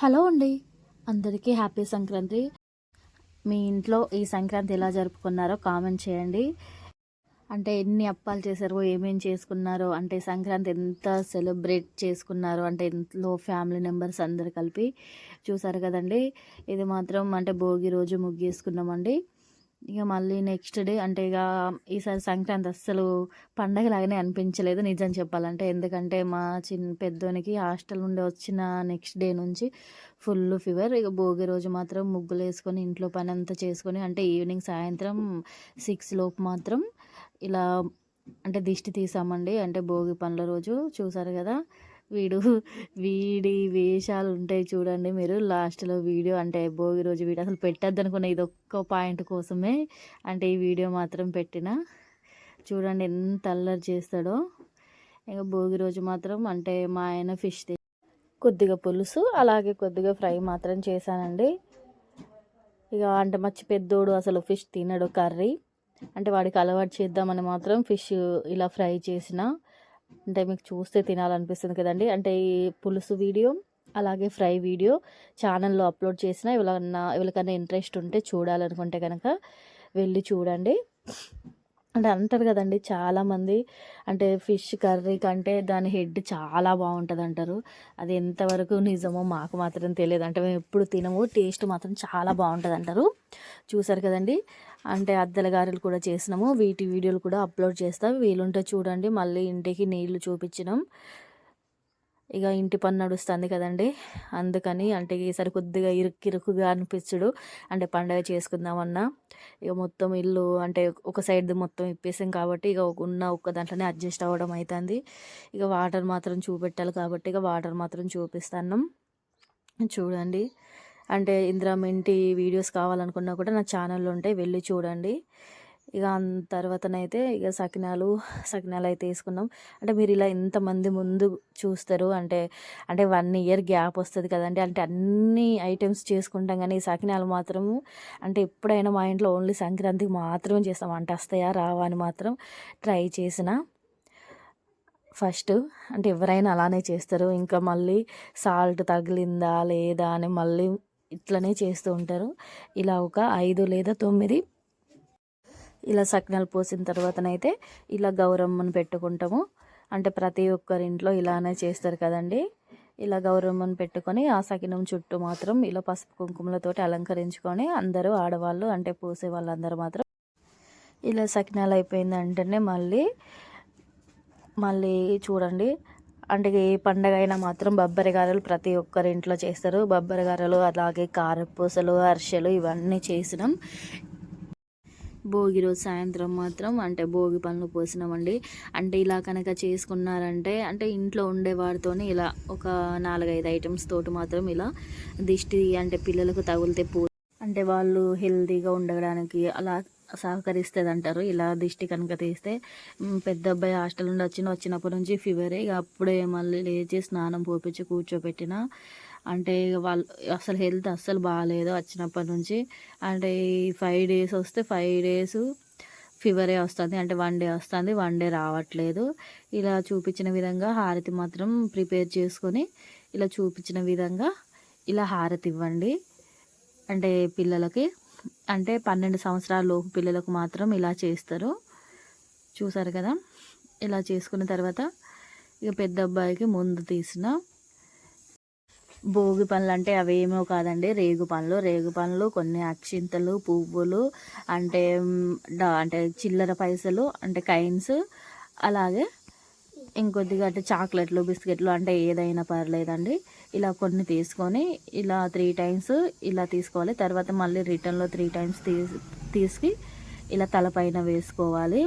Hello అండి. అందరికీ happy Sankranti. మీ ఇంట్లో ఈ సంక్రాంతి ఎలా జరుపుకున్నారో కామెంట్ చేయండి. అంటే ఎన్ని అప్పాలు చేశారో ఏమేమి చేసుకున్నారో అంటే సంక్రాంతి ఎంత సెలబ్రేట్ చేసుకున్నారో అంటే ఇంట్లో ఫ్యామిలీ మెంబర్స్ అందరు కలిపి చూసారు కదండి. ఇది మాత్రం అంటే భోగి రోజు ముగ్గేసుకున్నామండి. ఇక మళ్ళీ నెక్స్ట్ డే అంటే ఇక ఈసారి సంక్రాంతి అస్సలు పండగలాగానే అనిపించలేదు నిజం చెప్పాలంటే. ఎందుకంటే మా చిన్న పెద్దోనికి హాస్టల్ నుండి వచ్చిన నెక్స్ట్ డే నుంచి ఫుల్ ఫీవర్. ఇక భోగి రోజు మాత్రం ముగ్గులు వేసుకొని ఇంట్లో పని అంతా చేసుకొని అంటే ఈవినింగ్ సాయంత్రం సిక్స్ లోపు మాత్రం ఇలా అంటే దిష్టి తీసామండి. అంటే భోగి పనుల రోజు చూసారు కదా. వీడు వీడి వేషాలు ఉంటాయి చూడండి మీరు. లాస్ట్లో వీడియో అంటే భోగి రోజు వీడియో అసలు పెట్టద్దు అనుకున్న ఇది ఒక్క పాయింట్ కోసమే అంటే ఈ వీడియో మాత్రం పెట్టిన. చూడండి ఎంత అల్లరి చేస్తాడో. ఇంకా భోగి రోజు మాత్రం అంటే మా ఆయన ఫిష్ కొద్దిగా పులుసు అలాగే కొద్దిగా ఫ్రై మాత్రం చేశానండి. ఇక అంటే మంచి పెద్దోడు అసలు ఫిష్ తినడు కర్రీ. అంటే వాడికి అలవాటు చేద్దామని మాత్రం ఫిష్ ఇలా ఫ్రై చేసిన. అంటే మీకు చూస్తే తినాలనిపిస్తుంది కదండి. అంటే ఈ పులుసు వీడియో అలాగే ఫ్రై వీడియో ఛానల్లో అప్లోడ్ చేసిన ఎవరికన్నా ఎవరికన్నా ఇంట్రెస్ట్ ఉంటే చూడాలనుకుంటే కనుక వెళ్ళి చూడండి. అంటే అంటారు కదండి చాలామంది అంటే ఫిష్ కర్రీ కంటే దాని హెడ్ చాలా బాగుంటుంది అంటారు అది ఎంతవరకు నిజమో మాకు మాత్రం తెలియదు. అంటే మేము ఎప్పుడు తినము టేస్ట్ మాత్రం చాలా బాగుంటుంది అంటారు చూసారు కదండి? అంటే అద్దెల గారెలు కూడా చేసినాము. వీటి వీడియోలు కూడా అప్లోడ్ చేస్తాం. వీలుంటే చూడండి. మళ్ళీ ఇంటికి నీళ్ళు చూపించినాం. ఇక ఇంటి పని నడుస్తుంది కదండి. అందుకని అంటే ఈసారి కొద్దిగా ఇరుక్కిరుకుగా అనిపించడు. అంటే పండగ చేసుకుందామన్నా ఇక మొత్తం ఇల్లు అంటే ఒక సైడ్ మొత్తం ఇప్పేసాం కాబట్టి ఇక ఉన్న ఒక్క దాంట్లోనే అడ్జస్ట్ అవ్వడం అవుతుంది ఇక వాటర్ మాత్రం చూపెట్టాలి కాబట్టి ఇక వాటర్ మాత్రం చూపిస్తాను చూడండి. అంటే ఇందిరా ఇంటి వీడియోస్ కావాలనుకున్నా కూడా నా ఛానల్లో ఉంటాయి. వెళ్ళి చూడండి. ఇక తర్వాతనైతే ఇక సకినాలు సకినాలు అయితే వేసుకున్నాం. అంటే మీరు ఇలా ఎంతమంది ముందు చూస్తారు. అంటే అంటే వన్ ఇయర్ గ్యాప్ వస్తుంది కదండి. అంటే అన్ని ఐటమ్స్ చేసుకుంటాం కానీ సకినాలు మాత్రము అంటే ఎప్పుడైనా మా ఇంట్లో ఓన్లీ సంక్రాంతికి మాత్రమే చేస్తాం. అంటే వస్తాయా రావా అని మాత్రం ట్రై చేసిన. ఫస్ట్ అంటే ఎవరైనా అలానే చేస్తారు. ఇంకా మళ్ళీ సాల్ట్ తగిలిందా లేదా అని మళ్ళీ ఇట్లనే చేస్తూ ఉంటారు. ఇలా ఒక ఐదు లేదా తొమ్మిది ఇలా సకినాలు పోసిన తర్వాతనైతే ఇలా గౌరమ్మను పెట్టుకుంటాము. అంటే ప్రతి ఒక్కరింట్లో ఇలానే చేస్తారు కదండి. ఇలా గౌరమ్మను పెట్టుకొని ఆ సకినం చుట్టూ మాత్రం ఇలా పసుపు కుంకుమలతోటి అలంకరించుకొని అందరూ ఆడవాళ్ళు అంటే పూసే వాళ్ళందరూ మాత్రం ఇలా సకినాలు అయిపోయింది అంటేనే మళ్ళీ మళ్ళీ చూడండి. అంటే ఏ పండగ అయినా మాత్రం బొబ్బరి గారెలు ప్రతి ఒక్కరి ఇంట్లో చేస్తారు. బొబ్బరి గారెలు అలాగే కారపూసలు అరిసెలు ఇవన్నీ చేసినాం. భోగి రోజు సాయంత్రం మాత్రం అంటే భోగి పనులు పోసినామండి. అంటే ఇలా కనుక చేసుకున్నారంటే అంటే ఇంట్లో ఉండేవాడితోనే ఇలా ఒక నాలుగైదు ఐటమ్స్ తోటి మాత్రం ఇలా దిష్టి అంటే పిల్లలకు తగిలితే పూ అంటే వాళ్ళు హెల్తీగా ఉండడానికి అలా సహకరిస్తుంది అంటారు ఇలా దిష్టి కనుక తీస్తే పెద్ద అబ్బాయి హాస్టల్ నుండి వచ్చిన వచ్చినప్పటి నుంచి ఫీవరే ఇక అప్పుడే మళ్ళీ లేచి స్నానం పోపించి కూర్చోబెట్టిన అంటే వాళ్ళు అసలు హెల్త్ అస్సలు బాగాలేదు వచ్చినప్పటి నుంచి. అంటే ఈ ఫైవ్ డేస్ వస్తే ఫైవ్ డేస్ ఫీవరే వస్తుంది. అంటే వన్ డే వస్తుంది వన్ డే రావట్లేదు. ఇలా చూపించిన విధంగా హారతి మాత్రం ప్రిపేర్ చేసుకొని ఇలా చూపించిన విధంగా ఇలా హారతి ఇవ్వండి. అంటే పిల్లలకి అంటే పన్నెండు సంవత్సరాల పిల్లలకు మాత్రం ఇలా చేస్తారు. చూసారు కదా? ఇలా చేసుకున్న తర్వాత ఇక పెద్ద అబ్బాయికి ముందు తీసిన భోగి పనులు అంటే అవేమో కాదండి. రేగు పనులు రేగు పనులు కొన్ని అక్షింతలు పువ్వులు అంటే అంటే చిల్లర పైసలు అంటే కైన్స్ అలాగే ఇంకొద్దిగా అంటే చాక్లెట్లు బిస్కెట్లు అంటే ఏదైనా పర్లేదండి. ఇలా కొన్ని తీసుకొని ఇలా త్రీ టైమ్స్ ఇలా తీసుకోవాలి. తర్వాత మళ్ళీ రిటర్న్లో త్రీ టైమ్స్ తీసి తీసుకు ఇలా తలపైన వేసుకోవాలి.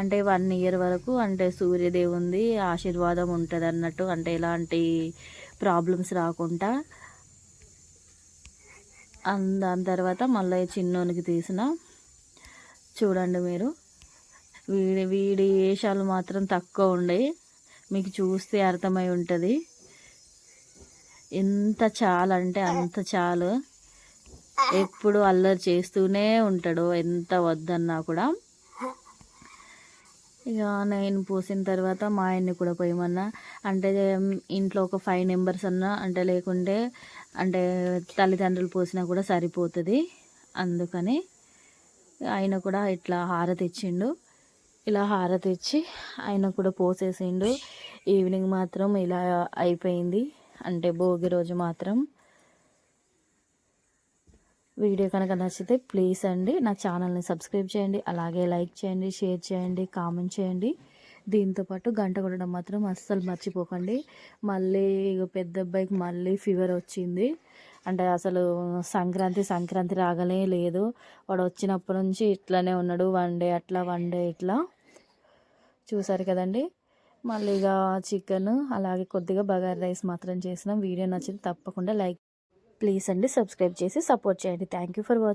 అంటే వన్ ఇయర్ వరకు అంటే సూర్యదేవుంది ఆశీర్వాదం ఉంటుంది అన్నట్టు అంటే ఎలాంటి ప్రాబ్లమ్స్ రాకుండా దాని తర్వాత మళ్ళీ చిన్నోనికి తీసిన. చూడండి మీరు. వీడి వీడి వేషాలు మాత్రం తక్కువ ఉండే మీకు చూస్తే అర్థమై ఉంటుంది. ఎంత చాలు అంటే అంత చాలు. ఎప్పుడు అల్లరి చేస్తూనే ఉంటాడు. ఎంత వద్దన్నా కూడా. ఇక నేను పోసిన తర్వాత మా ఆయన్ని కూడా పోయమన్నా. అంటే ఇంట్లో ఒక ఫైవ్ మెంబర్స్ అన్నా అంటే లేకుంటే అంటే తల్లిదండ్రులు పోసినా కూడా సరిపోతుంది. అందుకని ఆయన కూడా ఇట్లా హారతి ఇచ్చిండు ఇలా హారతి ఇచ్చి ఆయన కూడా పోసేసిండు. ఈవినింగ్ మాత్రం ఇలా అయిపోయింది. అంటే భోగి రోజు మాత్రం. వీడియో కనుక నచ్చితే ప్లీజ్ అండి నా ఛానల్ని సబ్స్క్రైబ్ చేయండి అలాగే లైక్ చేయండి షేర్ చేయండి కామెంట్ చేయండి. దీంతోపాటు గంట కొట్టడం మాత్రం అస్సలు మర్చిపోకండి. మళ్ళీ పెద్ద అబ్బాయికి మళ్ళీ ఫీవర్ వచ్చింది. అంటే అసలు సంక్రాంతి సంక్రాంతి రాగానే లేదు. వాడు వచ్చినప్పటి నుంచి ఇట్లానే ఉన్నాడు వన్ డే అట్లా వన్ డే ఇట్లా. చూసారు కదండి? మళ్ళీ ఇక చికెన్ అలాగే కొద్దిగా బగార్ రైస్ మాత్రం చేసినాం. వీడియో నచ్చితే తప్పకుండా లైక్ ప్లీజ్ అండి సబ్స్క్రైబ్ చేసి సపోర్ట్ చేయండి. Thank you for watching